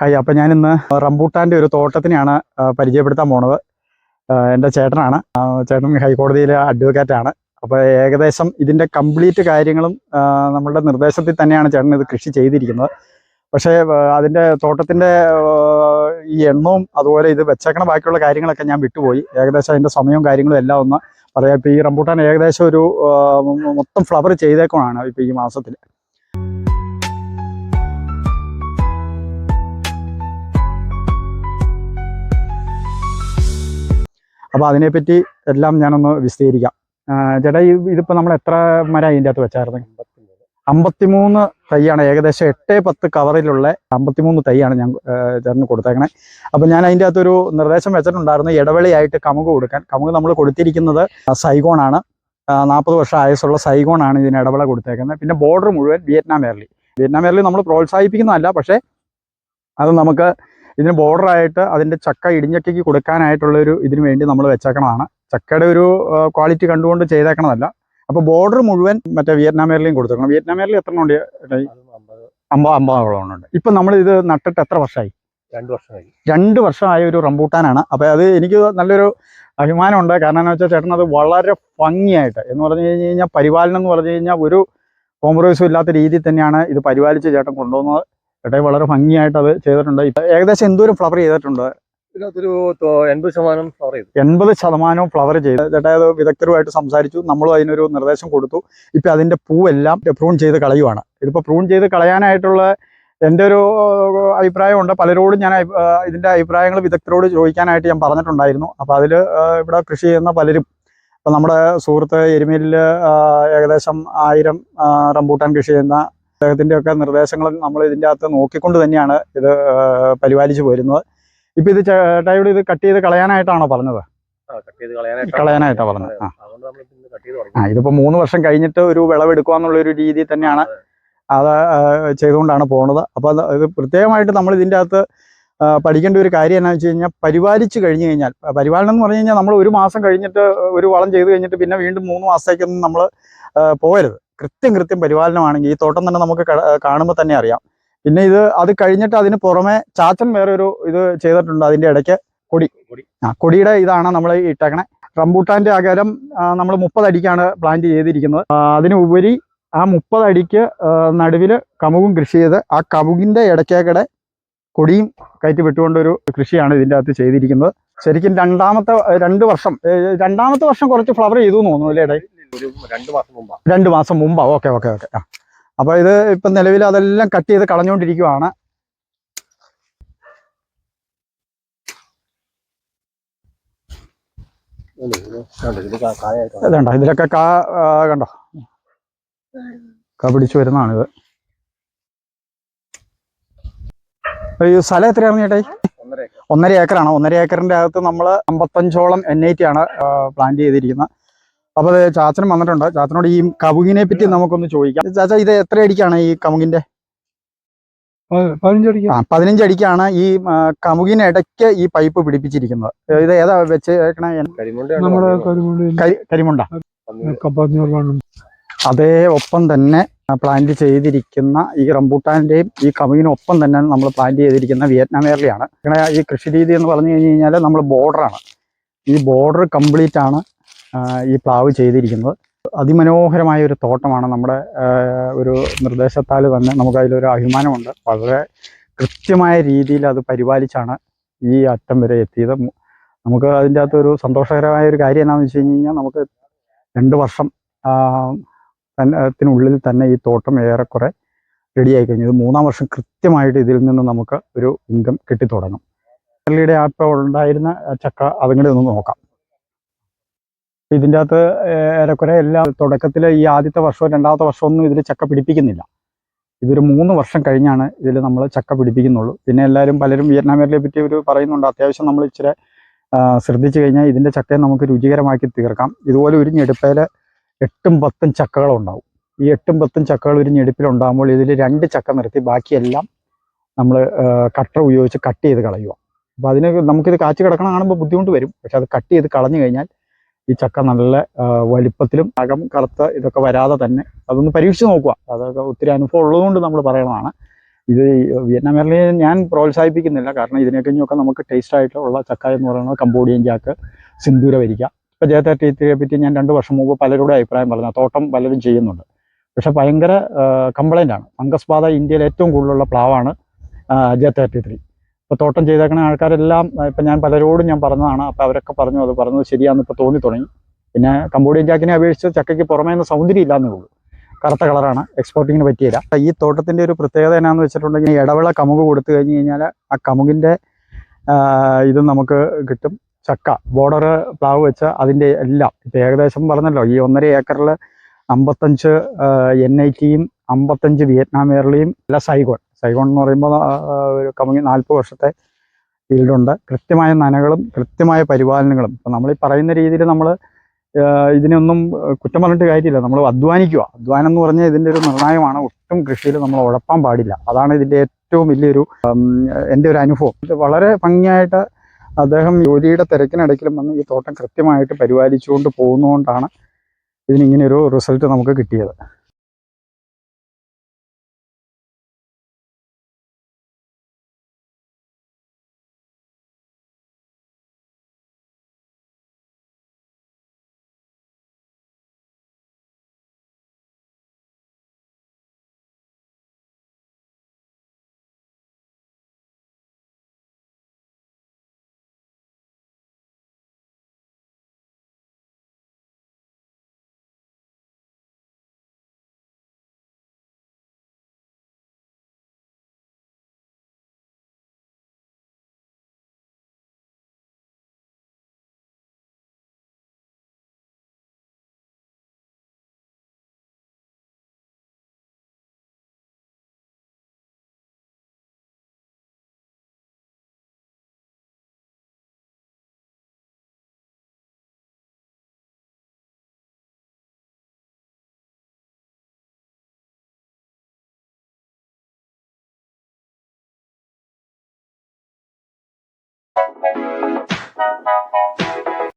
Hi അപ്പം ഞാനിന്ന് റംബൂട്ടാന്റെ ഒരു തോട്ടത്തിനെയാണ് പരിചയപ്പെടുത്താൻ പോണത്. എന്റെ ചേട്ടനാണ്. ചേട്ടൻ ഹൈക്കോടതിയിലെ അഡ്വക്കേറ്റാണ് അപ്പോൾ ഏകദേശം ഇതിന്റെ കംപ്ലീറ്റ് കാര്യങ്ങളും നമ്മളുടെ നിർദ്ദേശത്തിൽ തന്നെയാണ് ചേട്ടൻ ഇത് കൃഷി ചെയ്തിരിക്കുന്നത്. പക്ഷേ അതിന്റെ തോട്ടത്തിന്റെ ഈ എണ്ണവും അതുപോലെ ഇത് വെച്ചേക്കണ ബാക്കിയുള്ള കാര്യങ്ങളൊക്കെ ഞാൻ വിട്ടുപോയി. ഏകദേശം അതിന്റെ സമയവും കാര്യങ്ങളും എല്ലാം ഒന്ന് പറയാം. ഇപ്പോൾ ഈ റംബൂട്ടാൻ ഏകദേശം ഒരു മൊത്തം ഫ്ലവർ ചെയ്തേക്കുവാണ് ഇപ്പോൾ ഈ മാസത്തിൽ അപ്പോൾ അതിനെപ്പറ്റി എല്ലാം ഞാനൊന്ന് വിശദീകരിക്കാം. ചേട്ടാ ഈ ഇതിപ്പോൾ നമ്മൾ എത്ര മരം അതിന്റെ അകത്ത് വെച്ചായിരുന്നു? അമ്പത്തിമൂന്ന് തൈയാണ്. ഏകദേശം എട്ട് പത്ത് കവറിലുള്ള അമ്പത്തിമൂന്ന് തൈയാണ് ഞാൻ ചേട്ടന് കൊടുത്തേക്കണേ. അപ്പം ഞാൻ അതിന്റെ അകത്തൊരു നിർദ്ദേശം വെച്ചിട്ടുണ്ടായിരുന്നു. ഇടവേളയായിട്ട് കമുക് കൊടുക്കാൻ. കമുക് നമ്മൾ കൊടുത്തിരിക്കുന്നത് സൈഗോണാണ്. നാൽപ്പത് വർഷം ആയുസുള്ള സൈഗോണാണ് ഇതിന് ഇടവേള കൊടുത്തേക്കുന്നത്. പിന്നെ ബോർഡർ മുഴുവൻ വിയറ്റ്നാം എയർലി. വിയറ്റ്നാം എയർലി നമ്മൾ പ്രോത്സാഹിപ്പിക്കുന്നതല്ല പക്ഷേ അത് നമുക്ക് ഇതിന് ബോർഡറായിട്ട് അതിന്റെ ചക്ക ഇടിഞ്ഞക്കയ്ക്ക് കൊടുക്കാനായിട്ടുള്ളൊരു ഇതിന് വേണ്ടി നമ്മൾ വെച്ചേക്കണതാണ്. ചക്കയുടെ ഒരു ക്വാളിറ്റി കണ്ടുകൊണ്ട് ചെയ്തേക്കണതല്ല. അപ്പോൾ ബോർഡർ മുഴുവൻ മറ്റേ വിയറ്റ്നാം എയർലിയും കൊടുത്തേക്കണം. വിയറ്റ്നാം എയർലി എത്ര ഉണ്ട് അമ്പത് അമ്പതോളം ഉണ്ട് ഇപ്പം നമ്മൾ ഇത് നട്ടിട്ട് എത്ര വർഷമായി രണ്ട് വർഷമായി. രണ്ട് വർഷമായ ഒരു റംബൂട്ടാനാണ്. അപ്പോൾ അത് എനിക്ക് നല്ലൊരു അഭിമാനമുണ്ട് കാരണം എന്ന് വെച്ചാൽ ചേട്ടൻ അത് വളരെ ഭംഗിയായിട്ട് എന്ന് പറഞ്ഞു കഴിഞ്ഞ് കഴിഞ്ഞാൽ പരിപാലനം എന്ന് പറഞ്ഞു കഴിഞ്ഞാൽ ഒരു കോംപ്രമൈസും ഇല്ലാത്ത രീതിയിൽ തന്നെയാണ് ഇത് പരിപാലിച്ച് ചേട്ടൻ കൊണ്ടുവന്നത്. ചേട്ടൻ വളരെ ഭംഗിയായിട്ട് അത് ചെയ്തിട്ടുണ്ട്. ഇപ്പൊ ഏകദേശം എന്തോരം ഫ്ലവർ ചെയ്തിട്ടുണ്ട്? ഇതിനകത്തൊരു എൺപത് ശതമാനം ഫ്ലവർ ചെയ്തു. എൺപത് ശതമാനവും ഫ്ലവർ ചെയ്തു. ചേട്ടാ അത് വിദഗ്ധരുമായിട്ട് സംസാരിച്ചു. നമ്മളും അതിനൊരു നിർദ്ദേശം കൊടുത്തു. ഇപ്പം അതിന്റെ പൂവെല്ലാം പ്രൂൺ ചെയ്ത് കളയുവാണ്. ഇതിപ്പോൾ പ്രൂൺ ചെയ്ത് കളയാനായിട്ടുള്ള എന്റെ ഒരു അഭിപ്രായമുണ്ട്. പലരോടും ഞാൻ ഇതിന്റെ അഭിപ്രായങ്ങൾ വിദഗ്ധരോട് ചോദിക്കാനായിട്ട് ഞാൻ പറഞ്ഞിട്ടുണ്ടായിരുന്നു. അപ്പോൾ അതിൽ ഇവിടെ കൃഷി ചെയ്യുന്ന പലരും ഇപ്പം നമ്മുടെ സുഹൃത്ത് എരുമേലിൽ ഏകദേശം ആയിരം റംബൂട്ടാൻ കൃഷി ചെയ്യുന്ന അദ്ദേഹത്തിന്റെ ഒക്കെ നിർദ്ദേശങ്ങൾ നമ്മൾ ഇതിന്റെ അകത്ത് നോക്കിക്കൊണ്ട് തന്നെയാണ് ഇത് പരിപാലിച്ചു പോരുന്നത്. ഇപ്പൊ ഇത് ചേട്ടായോട് ഇത് കട്ട് ചെയ്ത് കളയാനായിട്ടാണോ പറഞ്ഞത്? കട്ട് ചെയ്ത് കളയാനായിട്ട് കളയാനായിട്ടാ പറഞ്ഞത്. ആ. ആ മൂന്ന് വർഷം കഴിഞ്ഞിട്ട് ഒരു വിളവെടുക്കുക എന്നുള്ള ഒരു രീതി തന്നെയാണ് അത്. ചെയ്തുകൊണ്ടാണ് പോണത്. അപ്പോൾ അത് ഇത് പ്രത്യേകമായിട്ട് നമ്മൾ ഇതിന്റെ അകത്ത് പഠിക്കേണ്ട ഒരു കാര്യം എന്നാന്ന് വെച്ച് കഴിഞ്ഞാൽ പരിപാലിച്ച് കഴിഞ്ഞ് കഴിഞ്ഞാൽ പരിപാലനം എന്ന് പറഞ്ഞു കഴിഞ്ഞാൽ നമ്മൾ ഒരു മാസം കഴിഞ്ഞിട്ട് ഒരു വളം ചെയ്ത് കഴിഞ്ഞിട്ട് പിന്നെ വീണ്ടും മൂന്ന് മാസത്തേക്കൊന്നും നമ്മൾ പോകരുത് കൃത്യം കൃത്യം പരിപാലനമാണെങ്കിൽ ഈ തോട്ടം തന്നെ നമുക്ക് കാണുമ്പോൾ തന്നെ അറിയാം. പിന്നെ ഇത് അത് കഴിഞ്ഞിട്ട് അതിന് പുറമെ ചാച്ചൻ വേറെ ഒരു ഇത് ചെയ്തിട്ടുണ്ട് അതിന്റെ ഇടയ്ക്ക് കൊടി. കൊടി. ആ കൊടിയുടെ ഇതാണ് നമ്മൾ ഇട്ടേക്കണേ. റംബൂട്ടാന്റെ അകലം നമ്മൾ മുപ്പത് അടിക്കാണ് പ്ലാന്റ് ചെയ്തിരിക്കുന്നത്. അതിനുപരി ആ മുപ്പത് അടിക്ക് നടുവിൽ കമുകും കൃഷി ചെയ്ത് ആ കമുകിന്റെ ഇടയ്ക്കേക്കടെ കൊടിയും കയറ്റി വിട്ടുകൊണ്ടൊരു കൃഷിയാണ് ഇതിന്റെ അകത്ത് ചെയ്തിരിക്കുന്നത്. ശരിക്കും രണ്ടാമത്തെ രണ്ട് വർഷം രണ്ടാമത്തെ വർഷം കുറച്ച് ഫ്ലവർ ചെയ്തു എന്ന് തോന്നുന്നു അല്ലേ ഇടയിൽ? രണ്ടു മാസം മുമ്പാ. Okay okay okay. ആ. അപ്പോൾ ഇത് ഇപ്പം നിലവിൽ അതെല്ലാം കട്ട് ചെയ്ത് കളഞ്ഞുകൊണ്ടിരിക്കുവാണ് കണ്ടോ. ഇതുണ്ടോ? ഇതിലൊക്കെ കാ കണ്ടോ? കാ പിടിച്ചു വരുന്നതാണിത്. ഈ സ്ഥലം എത്രയാണ് ചേട്ടായി. ഒന്നര ഏക്കറാണ്. ഒന്നര ഏക്കറിന്റെ അകത്ത് നമ്മൾ അമ്പത്തഞ്ചോളം എൻ ഐ ടി ആണ് പ്ലാന്റ് ചെയ്തിരിക്കുന്നത്. അപ്പോൾ അത് ചാച്ചനും വന്നിട്ടുണ്ട്. ചാച്ചനോട് ഈ കവുങ്ങിനെ പറ്റി നമുക്കൊന്ന് ചോദിക്കാം. ചാച്ച ഇത് എത്ര അടിക്കാണ് ഈ കമുകിന്റെ പതിനഞ്ചടിക്കാണ് ആ പതിനഞ്ച് അടിക്കാണ് ഈ കമുകിന് ഇടയ്ക്ക് ഈ പൈപ്പ് പിടിപ്പിച്ചിരിക്കുന്നത്. ഇത് ഏതാ വെച്ച്. കരിമുണ്ട അതേ ഒപ്പം തന്നെ പ്ലാന്റ് ചെയ്തിരിക്കുന്ന ഈ റംബൂട്ടാന്റെയും ഈ കമുകിനൊപ്പം തന്നെ നമ്മൾ പ്ലാന്റ് ചെയ്തിരിക്കുന്ന വിയറ്റ്നാം എയർലിയാണ് ഇങ്ങനെ ഈ കൃഷി രീതി എന്ന് പറഞ്ഞു കഴിഞ്ഞ് കഴിഞ്ഞാൽ നമ്മൾ ബോർഡറാണ്. ഈ ബോർഡർ കംപ്ലീറ്റ് ആണ് ഈ പ്ലാവ് ചെയ്തിരിക്കുന്നത്. അതിമനോഹരമായ ഒരു തോട്ടമാണ് നമ്മുടെ ഒരു നിർദ്ദേശത്താൽ തന്നെ നമുക്ക് അതിലൊരു അഭിമാനമുണ്ട്. വളരെ കൃത്യമായ രീതിയിൽ അത് പരിപാലിച്ചാണ് ഈ അറ്റം വരെ എത്തിയത്. നമുക്ക് അതിന്റെ അകത്ത് ഒരു സന്തോഷകരമായ ഒരു കാര്യം എന്താണെന്ന് വെച്ച് കഴിഞ്ഞ് കഴിഞ്ഞാൽ നമുക്ക് രണ്ട് വർഷം ത്തിനുള്ളിൽ തന്നെ ഈ തോട്ടം ഏറെക്കുറെ റെഡിയായി കഴിഞ്ഞു. ഇത് മൂന്നാം വർഷം കൃത്യമായിട്ട് ഇതിൽ നിന്ന് നമുക്ക് ഒരു ഇൻകം കിട്ടിത്തുടങ്ങും. പള്ളിയുടെ ആപ്പ് ഉണ്ടായിരുന്ന ചക്ക അതുകൂടെ ഒന്ന് നോക്കാം. ഇതിന്റെ അകത്ത് ഏറെക്കുറെ എല്ലാ തുടക്കത്തിൽ ഈ ആദ്യത്തെ വർഷവും രണ്ടാമത്തെ വർഷവും ഒന്നും ഇതിൽ ചക്ക പിടിപ്പിക്കുന്നില്ല. ഇതൊരു മൂന്ന് വർഷം കഴിഞ്ഞാണ് ഇതിൽ നമ്മൾ ചക്ക പിടിപ്പിക്കുന്നുള്ളൂ. പിന്നെ എല്ലാവരും പലരും വിയറ്റ്നാമിയറിനെ പറ്റി ഒരു പറയുന്നുണ്ട്. അത്യാവശ്യം നമ്മൾ ഇച്ചിരി ശ്രദ്ധിച്ചു കഴിഞ്ഞാൽ ഇതിന്റെ ചക്കയെ നമുക്ക് രുചികരമാക്കി തീർക്കാം. ഇതുപോലെ ഒരു ഞെടുപ്പയിൽ എട്ടും പത്തും ചക്കകളുണ്ടാവും. ഈ എട്ടും പത്തും ചക്കകൾ ഒരു ഞെടുപ്പിലുണ്ടാകുമ്പോൾ ഇതിൽ രണ്ട് ചക്ക നിർത്തി ബാക്കിയെല്ലാം നമ്മൾ കട്ടർ ഉപയോഗിച്ച് കട്ട് ചെയ്ത് കളയുക. അപ്പോൾ അതിന് നമുക്കിത് കാച്ചു കിടക്കണം കാണുമ്പോൾ ബുദ്ധിമുട്ട് വരും. പക്ഷെ അത് കട്ട് ചെയ്ത് കളഞ്ഞു കഴിഞ്ഞാൽ ഈ ചക്ക നല്ല വലിപ്പത്തിലും അകം കറുത്ത ഇതൊക്കെ വരാതെ തന്നെ അതൊന്ന് പരീക്ഷിച്ച് നോക്കുക. അതൊക്കെ ഒത്തിരി അനുഭവം ഉള്ളതുകൊണ്ട് നമ്മൾ പറയണതാണ്. ഇത് വിയറ്റ്നാം ഞാൻ പ്രോത്സാഹിപ്പിക്കുന്നില്ല. കാരണം ഇതിനെ കഴിഞ്ഞൊക്കെ നമുക്ക് ടേസ്റ്റ് ആയിട്ടുള്ള ചക്ക എന്ന് പറയുന്നത് കമ്പോഡിയൻ ചാക്ക് സിന്ദൂര വരിക ഇപ്പോൾ ജയത്തേറ്റയെ പറ്റി ഞാൻ രണ്ട് വർഷം മുമ്പ് പലരുടെ അഭിപ്രായം പറഞ്ഞു തോട്ടം പലരും ചെയ്യുന്നുണ്ട്. പക്ഷെ ഭയങ്കര കംപ്ലൈന്റ് ആണ്. ഫംഗസ് ബാധ ഇന്ത്യയിൽ ഏറ്റവും കൂടുതലുള്ള പ്ലാവാണ് ജെ തേർട്ടി ത്രീ ഇപ്പോൾ തോട്ടം ചെയ്തേക്കുന്ന ആൾക്കാരെല്ലാം ഇപ്പം ഞാൻ പലരോടും ഞാൻ പറഞ്ഞതാണ് അപ്പോൾ അവരൊക്കെ പറഞ്ഞു അത് പറഞ്ഞത് ശരിയാണെന്ന് ഇപ്പോൾ തോന്നി തുടങ്ങി. പിന്നെ കമ്പോഡിയൻ ചാക്കിനെ അപേക്ഷിച്ച് ചക്കയ്ക്ക് പുറമേ നിന്ന് സൗന്ദര്യം ഇല്ലാന്നേ ഉള്ളൂ. കറുത്ത കളറാണ് എക്സ്പോർട്ടിങ്ങിന് പറ്റിയില്ല. ഈ തോട്ടത്തിന്റെ ഒരു പ്രത്യേകത എന്നാന്ന് വെച്ചിട്ടുണ്ടെങ്കിൽ ഇടവിള കമുക് കൊടുത്തു കഴിഞ്ഞ് കഴിഞ്ഞാൽ ആ കമുകിന്റെ ഇത് നമുക്ക് കിട്ടും. ചക്ക ബോർഡർ പ്ലാവ് വെച്ച് അതിന്റെ എല്ലാം. ഇപ്പം ഏകദേശം പറഞ്ഞല്ലോ ഈ ഒന്നര ഏക്കറിൽ അമ്പത്തഞ്ച് എൻ ഐ ടിയും അമ്പത്തഞ്ച് വിയറ്റ്നാം എയർലിയും അല്ല സൈഗോൺ സൈഗോൺ എന്ന് പറയുമ്പോൾ ഒരു കമ്മിങ് നാൽപ്പത് വർഷത്തെ ഫീൽഡുണ്ട്. കൃത്യമായ നനകളും കൃത്യമായ പരിപാലനങ്ങളും. ഇപ്പം നമ്മൾ ഈ പറയുന്ന രീതിയിൽ നമ്മൾ ഇതിനൊന്നും കുറ്റം പറഞ്ഞിട്ട് കാര്യമില്ല. നമ്മൾ അധ്വാനിക്കുക. അധ്വാനം എന്ന് പറഞ്ഞാൽ ഇതിന്റെ ഒരു നിർണായമാണ് ഒട്ടും കൃഷിയിൽ നമ്മൾ ഉഴപ്പാൻ പാടില്ല. അതാണ് ഇതിന്റെ ഏറ്റവും വലിയൊരു എന്റെ ഒരു അനുഭവം. വളരെ ഭംഗിയായിട്ട് അദ്ദേഹം ജോലിയുടെ തിരക്കിനിടയ്ക്കിലും വന്ന് ഈ തോട്ടം കൃത്യമായിട്ട് പരിപാലിച്ചുകൊണ്ട് പോകുന്നതുകൊണ്ടാണ് ഇതിനിങ്ങനെ ഒരു റിസൾട്ട് നമുക്ക് കിട്ടിയത്.